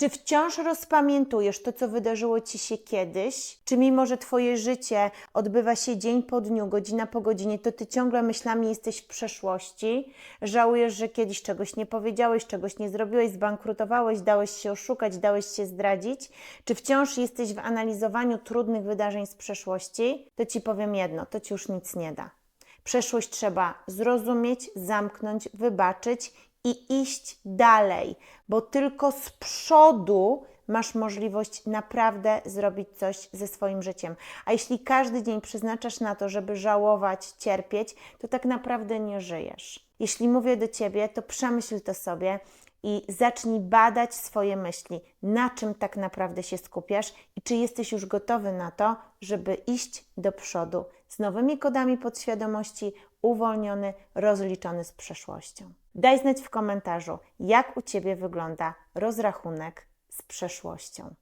Czy wciąż rozpamiętujesz to, co wydarzyło ci się kiedyś? Czy mimo, że twoje życie odbywa się dzień po dniu, godzina po godzinie, to ty ciągle myślami jesteś w przeszłości? Żałujesz, że kiedyś czegoś nie powiedziałeś, czegoś nie zrobiłeś, zbankrutowałeś, dałeś się oszukać, dałeś się zdradzić? Czy wciąż jesteś w analizowaniu trudnych wydarzeń z przeszłości? To ci powiem jedno, to ci już nic nie da. Przeszłość trzeba zrozumieć, zamknąć, wybaczyć i iść dalej, bo tylko z przodu masz możliwość naprawdę zrobić coś ze swoim życiem. A jeśli każdy dzień przeznaczasz na to, żeby żałować, cierpieć, to tak naprawdę nie żyjesz. Jeśli mówię do ciebie, to przemyśl to sobie i zacznij badać swoje myśli, na czym tak naprawdę się skupiasz i czy jesteś już gotowy na to, żeby iść do przodu z nowymi kodami podświadomości, uwolniony, rozliczony z przeszłością. Daj znać w komentarzu, jak u Ciebie wygląda rozrachunek z przeszłością.